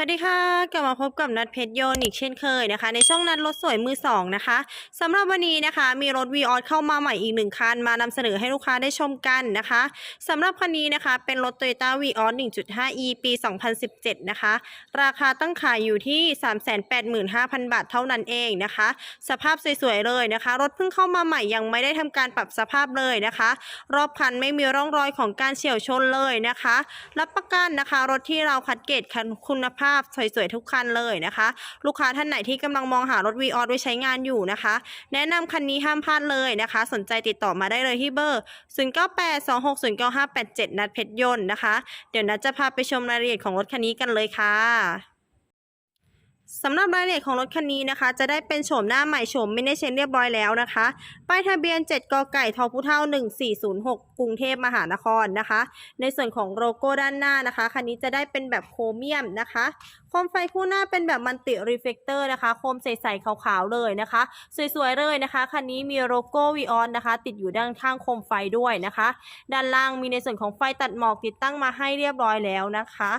สวัสดีค่ะ กลับมาพบกับนัดเพชรโยนอีกเช่นเคยนะคะ ในช่องนัดรถสวยมือสองนะคะสำหรับวันนี้นะคะ มีรถ v ีออเข้ามาใหม่อีกหนึ่งคัน มานำเสนอให้ลูกค้าได้ชมกันนะคะสำหรับคันนี้นะคะ เป็นรถ Toyota v ีออส 1.5e ปี 2017 นะคะ ราคาตั้งขายอยู่ที่ 385,000 บาทเท่านั้นเองนะคะ สภาพสวยๆเลยนะคะ รถเพิ่งเข้ามาใหม่ยังไม่ได้ทำการปรับสภาพเลยนะคะ รอบคันไม่มีร่องรอยของการเฉี่ยวชนเลยนะคะ รับประกันนะคะ รถที่เราคัดเกรดคันคุณภาพสวยๆทุกคันเลยนะคะ ลูกค้าท่านไหนที่กำลังมองหารถวีออไว้ใช้งานอยู่นะคะ แนะนำคันนี้ห้ามพลาดเลยนะคะ สนใจติดต่อมาได้เลยที่เบอร์ 0982609587 นัดเพชรยนต์นะคะ เดี๋ยวนัดจะพาไปชมรายละเอียดของรถคันนี้กันเลยค่ะ สำหรับรายละเอียดของรถคันนี้นะคะ จะได้เป็นโฉมหน้าใหม่โฉมไม่ได้เช็นเรียบร้อยแล้วนะคะ ป้ายทะเบียน 7 กไก่ทอพุเท่า 1406 กรุงเทพมหานครนะคะ ในส่วนของโลโก้ด้านหน้านะคะ คันนี้จะได้เป็นแบบโครเมียมนะคะ โคมไฟคู่หน้าเป็นแบบมันติรีเฟกเตอร์นะคะ โคมใสๆขาวๆเลยนะคะ สวยๆเลยนะคะ คันนี้มีโลโก้วีออนนะคะ ติดอยู่ด้านข้างโคมไฟด้วยนะคะ ด้านล่างมีในส่วนของไฟตัดหมอกติดตั้งมาให้เรียบร้อยแล้วนะคะ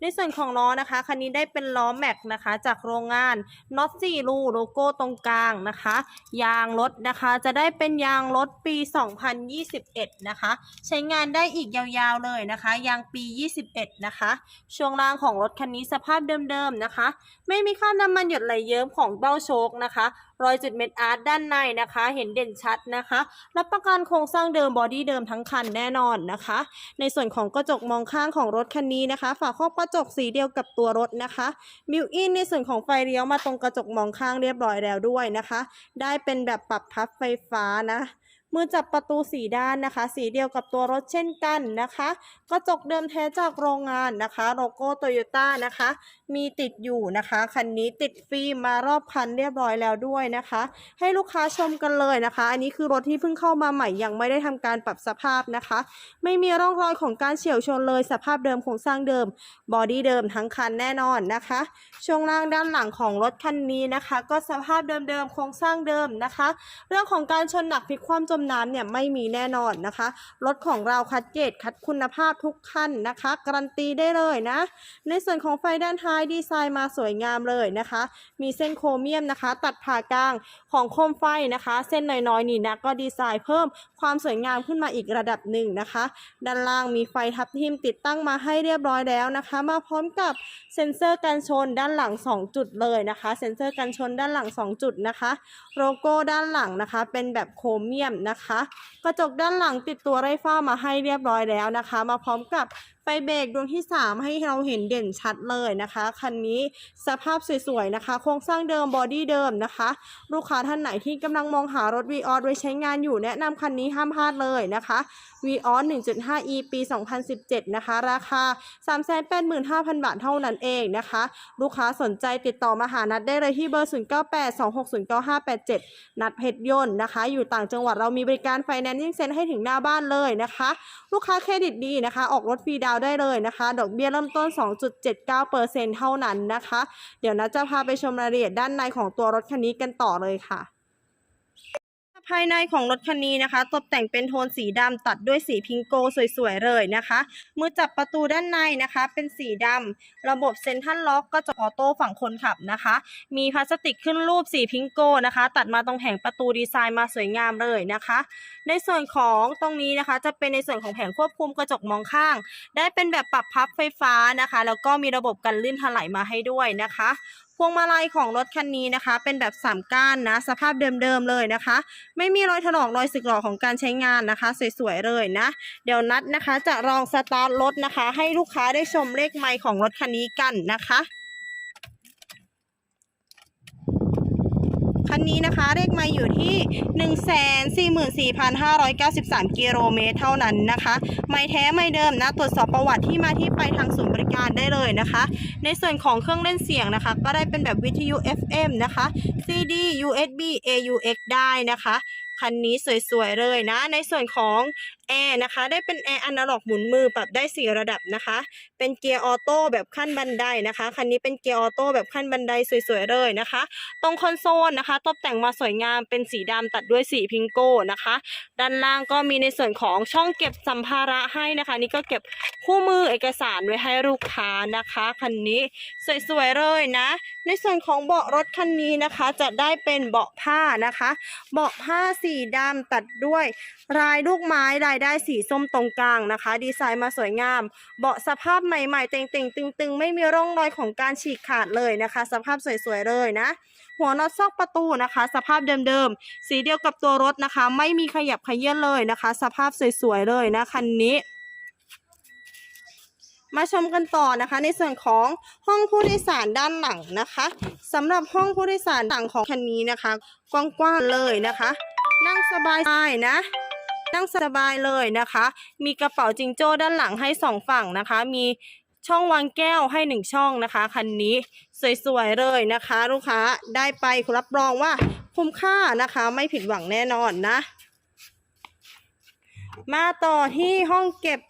ในส่วนของล้อนะคะ คันนี้ได้เป็นล้อแม็กนะคะ จากโรงงานน็อตสี่รูโลโก้ตรงกลางนะคะ ยางรถนะคะ จะได้เป็นยางรถปี 2021 นะคะ ใช้งานได้อีกยาวๆเลยนะคะ ยางปี 21 นะคะ ช่วงล่างของรถคันนี้สภาพเดิมๆนะคะ ไม่มีคราน้ำมันหยดไหลเยิ้มของเบ้าโชคนะคะรอยจุดเม็ดอาร์ตด้านในนะคะ เห็นเด่นชัดนะคะ รับประกันโครงสร้างเดิมบอดี้เดิมทั้งคันแน่นอนนะคะ ในส่วนของกระจกมองข้างของรถคันนี้นะคะ ฝาครอบกระจกสีเดียวกับตัวรถนะคะมิวอินในส่วนของไฟเลี้ยวมาตรงกระจกมองข้างเรียบร้อยแล้วด้วยนะคะ ได้เป็นแบบปรับพับไฟฟ้านะ มือจับประตูสีด้านนะคะ สีเดียวกับตัวรถเช่นกันนะคะ กระจกเดิมแท้จากโรงงานนะคะโลโก้โตโยต้านะคะ มีติดอยู่นะคะคันนี้ติดฟิล์มมารอบคันเรียบร้อยแล้วด้วยนะคะ ให้ลูกค้าชมกันเลยนะคะ อันนี้คือรถที่เพิ่งเข้ามาใหม่ยังไม่ได้ทำการปรับสภาพนะคะ ไม่มีร่องรอยของการเฉี่ยวชนเลยสภาพเดิมโครงสร้างเดิมบอดี้เดิมทั้งคันแน่นอนนะคะ ช่วงล่างด้านหลังของรถคันนี้นะคะ ก็สภาพเดิมๆโครงสร้างเดิมนะคะ เรื่องของการชนหนักพลิกคว่ำจมน้ำเนี่ยไม่มีแน่นอนนะคะ รถของเราคัดเกรดคัดคุณภาพทุกคันนะคะ การันตีได้เลยนะ ในส่วนของไฟด้านท้ายดีไซน์มาสวยงามเลยนะคะ มีเส้นโครเมียมนะคะ ตัดผ่ากลางของโคมไฟนะคะ เส้นน้อยๆนี่นะก็ดีไซน์เพิ่มความสวยงามขึ้นมาอีกระดับหนึ่งนะคะ ด้านล่างมีไฟทับทิมติดตั้งมาให้เรียบร้อยแล้วนะคะ มาพร้อมกับเซ็นเซอร์กันชนด้านหลัง 2 จุดเลยนะคะ เซ็นเซอร์กันชนด้านหลัง 2 จุดนะคะ โลโก้ด้านหลังนะคะ เป็นแบบโครเมียมนะคะ กระจกด้านหลังติดตัวไร้ฝ้ามาให้เรียบร้อยแล้วนะคะ มาพร้อมกับไฟเบรกดวงที่ 3 ให้เราเห็นเด่นชัดเลยนะคะ คันนี้สภาพสวยๆนะคะ โครงสร้างเดิมบอดี้เดิมนะคะ ลูกค้าท่านไหนที่กำลังมองหารถ v ีออไว้ใช้งานอยู่แนะนำคันนี้ห้ามพลาดเลยนะคะ v ีออ 1.5e ปี 2017 นะคะ ราคา 385,000 บาทเท่านั้นเองนะคะ ลูกค้าสนใจติดต่อมาหานัดได้เลยที่เบอร์ 0982609587 นัดเพชรยนต์นะคะ อยู่ต่างจังหวัดเรามีบริการไฟแนนซ์ยิ่งเซ็นให้ถึงหน้าบ้านเลยนะคะ ลูกค้าเครดิตดีนะคะ ออกรถฟรีดาวได้เลยนะคะ ดอกเบี้ยเริ่มต้น 2.79%เท่านั้นนะคะ เดี๋ยวนะจะพาไปชมรายละเอียดด้านในของตัวรถคันนี้กันต่อเลยค่ะ ภายในของรถคันนี้นะคะ ตกแต่งเป็นโทนสีดำตัดด้วยสีพิงโกสวยๆเลยนะคะ มือจับประตูด้านในนะคะ เป็นสีดำระบบเซ็นทรัลล็อกก็จะออโต้ฝั่งคนขับนะคะ มีพลาสติกขึ้นรูปสีพิงโกนะคะ ตัดมาตรงแผงประตูดีไซน์มาสวยงามเลยนะคะ ในส่วนของตรงนี้นะคะ จะเป็นในส่วนของแผงควบคุมกระจกมองข้าง ได้เป็นแบบปรับพับไฟฟ้านะคะ แล้วก็มีระบบกันลื่นถลายมาให้ด้วยนะคะ วงมาลัยของรถคันนี้นะคะ เป็นแบบสามก้านนะ สภาพเดิมๆเลยนะคะ ไม่มีรอยถลอกรอยสึกหรอของการใช้งานนะคะ สวยๆเลยนะ เดี๋ยวนัดนะคะจะลองสตาร์ทรถนะคะ ให้ลูกค้าได้ชมเลขไมค์ของรถคันนี้กันนะคะ คันนี้นะคะเลขไมาอยู่ที่ 144,593 กิโลเมตรเท่านั้นนะคะ ไม่แท้ไม่เดิมนะ ตรวจสอบประวัติที่มาที่ไปทางศูนย์บริการได้เลยนะคะ ในส่วนของเครื่องเล่นเสียงนะคะ ก็ได้เป็นแบบวิทยุ FM นะคะ CD USB AUX ได้นะคะ คันนี้สวยๆเลยนะ ในส่วนของแอร์นะคะ ได้เป็นแอร์อนาล็อกหมุนมือปรับได้สี่ระดับนะคะ เป็นเกียร์ออโต้แบบขั้นบันไดนะคะ คันนี้เป็นเกียร์ออโต้แบบขั้นบันไดสวยๆเลยนะคะ ตรงคอนโซลนะคะ ตกแต่งมาสวยงามเป็นสีดำตัดด้วยสีพิงโก้นะคะ ด้านล่างก็มีในส่วนของช่องเก็บสัมภาระให้นะคะ นี่ก็เก็บคู่มือเอกสารไว้ให้ลูกค้านะคะ คันนี้สวยๆเลยนะ ในส่วนของเบาะรถคันนี้นะคะ จะได้เป็นเบาะผ้านะคะ เบาะผ้าสีดำตัดด้วยลายลูกไม้ลายได้สีส้มตรงกลางนะคะ ดีไซน์มาสวยงาม เบาะสภาพใหม่ๆ เต่งๆ ตึง ๆ ไม่มีร่องรอยของการฉีกขาดเลยนะคะ สภาพสวยๆเลยนะ หัวน็อตซอกประตูนะคะ สภาพเดิมๆ สีเดียวกับตัวรถนะคะ ไม่มีขยับขยื่นเลยนะคะ สภาพสวยๆเลยนะคันนี้ มาชมกันต่อนะคะ ในส่วนของห้องผู้โดยสารด้านหลังนะคะสำหรับห้องผู้โดยสารหลังของคันนี้นะคะ กว้างๆเลยนะคะ นั่งสบายๆนะนั่งสบายเลยนะคะ มีกระเป๋าจิงโจ้ด้านหลังให้สองฝั่งนะคะ มีช่องวางแก้วให้หนึ่งช่องนะคะคันนี้สวยๆเลยนะคะ ลูกค้าได้ไปรับรองว่าคุ้มค่านะคะ ไม่ผิดหวังแน่นอนนะ มาต่อที่ห้องเก็บ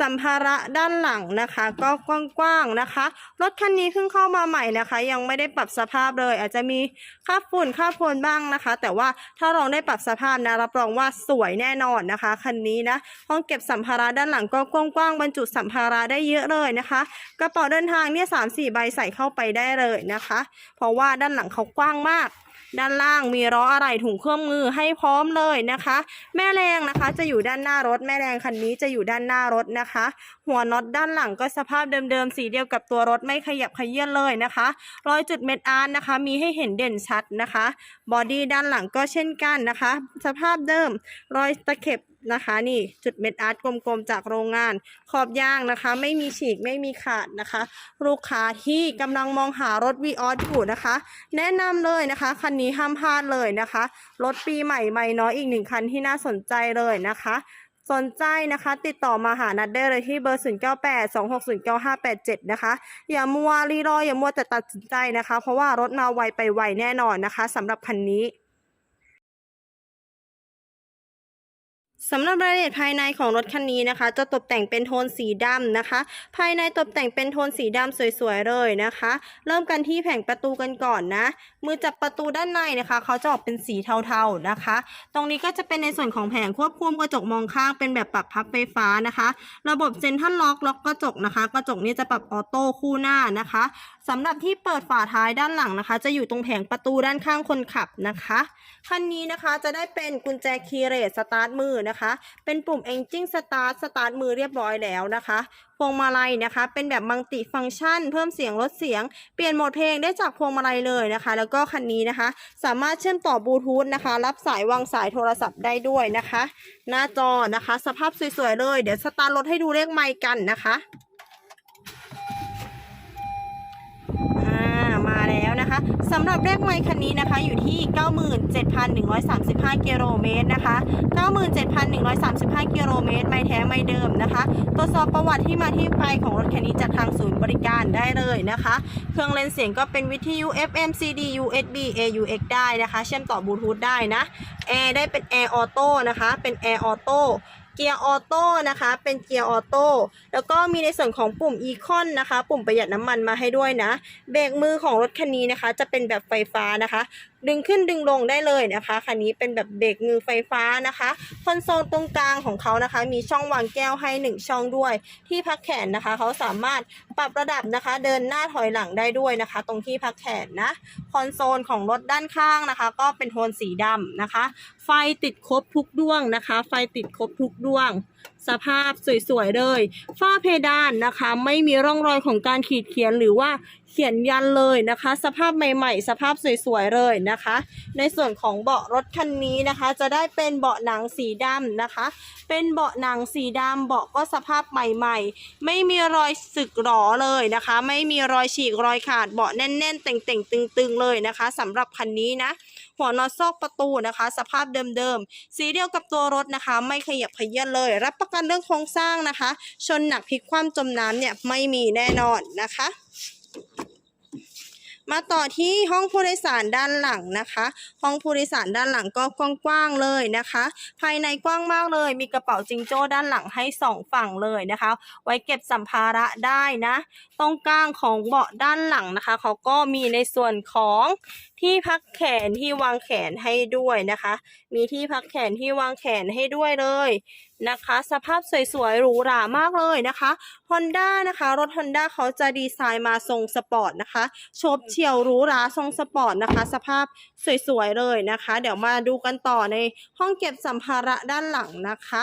สัมภาระด้านหลังนะคะ ก็กว้างๆนะคะ รถคันนี้เพิ่งเข้ามาใหม่นะคะ ยังไม่ได้ปรับสภาพเลย อาจจะมีค่าฝุ่นค่าโพนบ้างนะคะ แต่ว่าถ้าลองได้ปรับสภาพนะรับรองว่าสวยแน่นอนนะคะคันนี้นะห้องเก็บสัมภาระด้านหลังก็กว้างๆบรรจุสัมภาระได้เยอะเลยนะคะกระเป๋าเดินทางเนี่ยสามสี่ใบใส่เข้าไปได้เลยนะคะ เพราะว่าด้านหลังเขากว้างมาก ด้านล่างมีล้ออะไรถุงเครื่องมือให้พร้อมเลยนะคะ แม่แรงนะคะจะอยู่ด้านหน้ารถ แม่แรงคันนี้จะอยู่ด้านหน้ารถนะคะ หัวน็อตด้านหลังก็สภาพเดิมๆสีเดียวกับตัวรถไม่ขยับขยื่นเลยนะคะรอยจุดเม็ดอาร์ตนะคะ มีให้เห็นเด่นชัดนะคะ บอดี้ด้านหลังก็เช่นกันนะคะ สภาพเดิมรอยตะเข็บ นะคะ นี่จุดเม็ดอาร์ตกลมๆจากโรงงาน ขอบยางนะคะ ไม่มีฉีกไม่มีขาดนะคะ ลูกค้าที่กำลังมองหารถวีออสอยู่นะคะ แนะนำเลยนะคะคันนี้ห้ามพลาดเลยนะคะ รถปีใหม่ใหม่น้อยอีกหนึ่งคันที่น่าสนใจเลยนะคะสนใจนะคะติดต่อมาหานัดได้เลยที่เบอร์ 0 9 8 2 6 0 9 5 8 7 นะคะ อย่ามัวรีรออย่ามัวแต่ตัดสินใจนะคะ เพราะว่ารถมาไวไปไวแน่นอนนะคะสำหรับคันนี้ สำหรับรายละเอียดภายในของรถคันนี้นะคะ จะตกแต่งเป็นโทนสีดำนะคะ ภายในตกแต่งเป็นโทนสีดำสวยๆเลยนะคะ เริ่มกันที่แผงประตูกันก่อนนะ มือจับประตูด้านในนะคะ เขาจะออกเป็นสีเทาๆนะคะ ตรงนี้ก็จะเป็นในส่วนของแผงควบคุมกระจกมองข้างเป็นแบบปรับพับไฟฟ้านะคะ ระบบเซ็นทรัลล็อกล็อกกระจกนะคะ กระจกนี้จะปรับออโต้คู่หน้านะคะ สำหรับที่เปิดฝาท้ายด้านหลังนะคะ จะอยู่ตรงแผงประตูด้านข้างคนขับนะคะคันนี้นะคะจะได้เป็นกุญแจคีย์เรสสตาร์ทมือนะคะ เป็นปุ่ม Engine Start สตาร์ทมือเรียบร้อยแล้วนะคะพวงมาลัยนะคะ เป็นแบบมัลติฟังก์ชัน เพิ่มเสียงลดเสียง เปลี่ยนโหมดเพลงได้จากพวงมาลัยเลยนะคะ แล้วก็คันนี้นะคะ สามารถเชื่อมต่อบลูทูธนะคะ รับสายวางสายโทรศัพท์ได้ด้วยนะคะ หน้าจอนะคะ สภาพสวยๆเลย เดี๋ยวสตาร์ทรถให้ดูเลขไมค์กันนะคะำหรับเลขไมค์คันนี้นะคะอยู่ที่ 97,135 กิโลเมตรนะคะ 97,135 กิโลเมตรไม่แท้ไม่เดิมนะคะตรวจสอบประวัติที่มาที่ไปของรถคันนี้จากทางศูนย์บริการได้เลยนะคะ เครื่องเล่นเสียงก็เป็นวิทยุ FM CD USB AUX ได้นะคะ เชื่อมต่อบลูทูธได้นะแอร์ได้เป็นแอร์ออโต้นะคะ เป็นแอร์ออโต้ เกียร์ออโต้นะคะ เป็นเกียร์ออโต้แล้วก็มีในส่วนของปุ่มอีคอนนะคะ ปุ่มประหยัดน้ำมันมาให้ด้วยนะ เบรกมือของรถคันนี้นะคะ จะเป็นแบบไฟฟ้านะคะ ดึงขึ้นดึงลงได้เลยนะคะ คันนี้เป็นแบบเบรกมือไฟฟ้านะคะ คอนโซลตรงกลางของเขานะคะ มีช่องวางแก้วให้ 1 ช่องด้วย ที่พักแขนนะคะ เขาสามารถปรับระดับนะคะ เดินหน้าถอยหลังได้ด้วยนะคะ ตรงที่พักแขนนะ คอนโซลของรถด้านข้างนะคะ ก็เป็นโทนสีดำนะคะ ไฟติดครบทุกดวงนะคะ ไฟติดครบทุกดวง สภาพสวยๆเลย ฝ้าเพดานนะคะ ไม่มีร่องรอยของการขีดเขียนหรือว่าเขียนยันเลยนะคะ สภาพใหม่ ๆ สภาพสวยๆเลยนะคะ ในส่วนของเบาะรถคันนี้นะคะ จะได้เป็นเบาะหนังสีดำนะคะ เป็นเบาะหนังสีดำเบาะก็สภาพใหม่ ๆ ไม่มีรอยสึกหรอเลยนะคะ ไม่มีรอยฉีกรอยขาดเบาะแน่น ๆ เต่งๆตึง ๆ เลยนะคะสำหรับคันนี้นะ หัวน็อตซอกประตูนะคะ สภาพเดิมๆ สีเดียวกับตัวรถนะคะ ไม่ขยับเขยื่นเลย รับประกันเรื่องโครงสร้างนะคะ ชนหนักพลิกคว่ำจมน้ำเนี่ยไม่มีแน่นอนนะคะมาต่อที่ห้องผู้โดยสารด้านหลังนะคะ ห้องผู้โดยสารด้านหลังก็กว้างๆเลยนะคะ ภายในกว้างมากเลย มีกระเป๋าจิงโจ้ด้านหลังให้สองฝั่งเลยนะคะ ไว้เก็บสัมภาระได้นะ ตรงกลางของเบาะด้านหลังนะคะ เขาก็มีในส่วนของที่พักแขนที่วางแขนให้ด้วยนะคะ มีที่พักแขนที่วางแขนให้ด้วยเลยนะคะ สภาพสวยๆหรูหรามากเลยนะคะ Honda นะคะ รถ Honda เขาจะดีไซน์มาทรงสปอร์ตนะคะโฉบเฉี่ยวหรูหราทรงสปอร์ตนะคะ สภาพสวยๆเลยนะคะ เดี๋ยวมาดูกันต่อในห้องเก็บสัมภาระด้านหลังนะคะ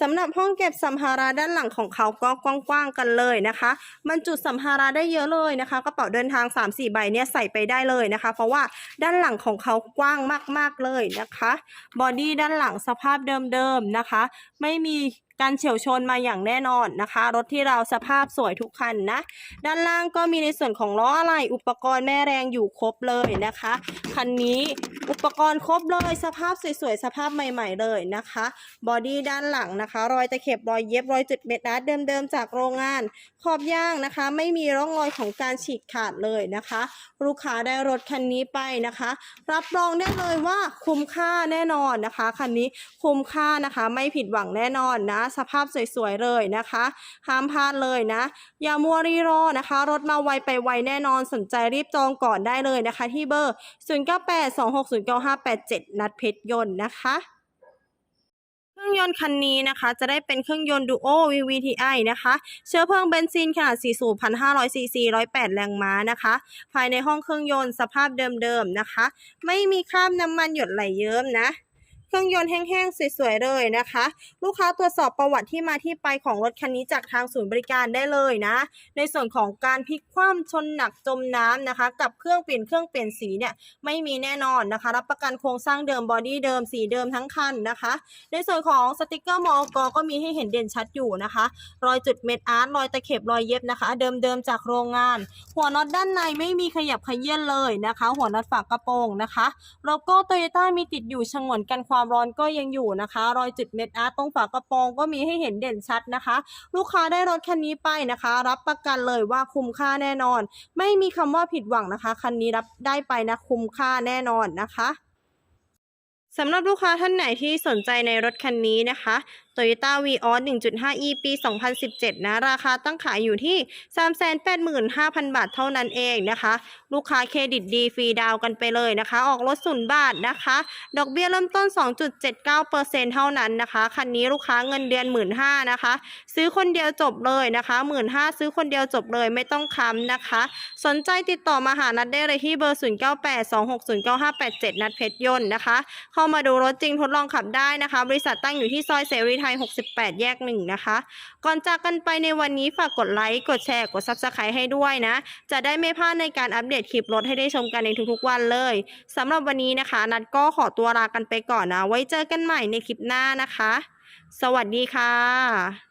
สำหรับห้องเก็บสัมภาระด้านหลังของเขาก็กว้างๆกันเลยนะคะบรรจุสัมภาระได้เยอะเลยนะคะกระเป๋าเดินทาง 3-4 ใบเนี่ยใส่ไปได้เลยนะคะ เพราะว่าด้านหลังของเขากว้างมากๆเลยนะคะ บอดี้ด้านหลังสภาพเดิมๆนะคะ ไม่มี การเฉียวชนมาอย่างแน่นอนนะคะ รถที่เราสภาพสวยทุกคันนะ ด้านล่างก็มีในส่วนของล้ออะไหล่อุปกรณ์แม่แรงอยู่ครบเลยนะคะคันนี้อุปกรณ์ครบเลยสภาพสวยๆสภาพใหม่ ๆ เลยนะคะบอดี้ด้านหลังนะคะ รอยตะเข็บรอยเย็บรอยจุดเม็ดนัดเดิมๆจากโรงงาน ขอบย่างนะคะ ไม่มีร่องรอยของการฉีกขาดเลยนะคะ ลูกค้าได้รถคันนี้ไปนะคะ รับรองได้เลยว่าคุ้มค่าแน่นอนนะคะคันนี้คุ้มค่านะคะ ไม่ผิดหวังแน่นอนนะสภาพสวยๆเลยนะคะห้ามพลาดเลยนะ อย่ามัวรีรอนะคะ รถมาไวไปไวแน่นอนสนใจรีบจองก่อนได้เลยนะคะ ที่เบอร์ 0982609587 นัดเพชรยนต์นะคะเครื่องยนต์คันนี้นะคะ จะได้เป็นเครื่องยนต์ Duo VVTi นะคะ เชื้อเพลิงเบนซินขนาด 4 สูบ 1,500 ซีซี 108 แรงม้านะคะ ภายในห้องเครื่องยนต์สภาพเดิมๆนะคะ ไม่มีคราบน้ำมันหยดไหลเยิ้มนะ เครื่องยนต์แห้งๆ สวยๆ เลยนะคะ ลูกค้าตรวจสอบประวัติที่มาที่ไปของรถคันนี้จากทางศูนย์บริการได้เลยนะ ในส่วนของการพลิกคว่ำชนหนักจมน้ำนะคะ กับเครื่องเปลี่ยนเครื่องเปลี่ยนสีเนี่ยไม่มีแน่นอนนะคะ รับประกันโครงสร้างเดิมบอดี้เดิมสีเดิมทั้งคันนะคะ ในส่วนของสติกเกอร์มอกก็มีให้เห็นเด่นชัดอยู่นะคะ รอยจุดเม็ดอาร์ตรอยตะเข็บรอยเย็บนะคะ เดิมๆจากโรงงาน หัวน็อตด้านในไม่มีขยับขยื่นเลยนะคะ หัวน็อตฝากระโปรงนะคะโลโก้โตโยต้ามีติดอยู่ฉงนกันความความร้อนก็ยังอยู่นะคะ รอยจุดเม็ดอาร์ตตรงฝากระโปรงก็มีให้เห็นเด่นชัดนะคะ ลูกค้าได้รถคันนี้ไปนะคะ รับประกันเลยว่าคุ้มค่าแน่นอน ไม่มีคำว่าผิดหวังนะคะคันนี้รับได้ไปนะคุ้มค่าแน่นอนนะคะสำหรับลูกค้าท่านไหนที่สนใจในรถคันนี้นะคะ Toyota Vios 1.5e ปี 2017 นะ ราคาตั้งขายอยู่ที่ 385,000 บาทเท่านั้นเองนะคะ ลูกค้าเครดิตดีฟรีดาวกันไปเลยนะคะ ออกรถศูนย์บาทนะคะ ดอกเบี้ยเริ่มต้น 2.79%เท่านั้นนะคะ คันนี้ลูกค้าเงินเดือน 15,000นะคะ ซื้อคนเดียวจบเลยนะคะ 15,000ซื้อคนเดียวจบเลยไม่ต้องค้ำนะคะ สนใจติดต่อมาหานัดได้เลยที่เบอร์ 0982609587 นัดเพชรยนต์นะคะ เข้ามาดูรถจริงทดลองขับได้นะคะ บริษัทตั้งอยู่ที่ซอยเสรีไทย 68 แยกหนึ่งนะคะ ก่อนจากกันไปในวันนี้ฝากกดไลค์ กดแชร์ กด Subscribe ให้ด้วยนะ จะได้ไม่พลาดในการอัปเดตคลิปรถให้ได้ชมกันในทุกๆวันเลยสำหรับวันนี้นะคะ นัดก็ขอตัวลากันไปก่อนนะ ไว้เจอกันใหม่ในคลิปหน้านะคะ สวัสดีค่ะ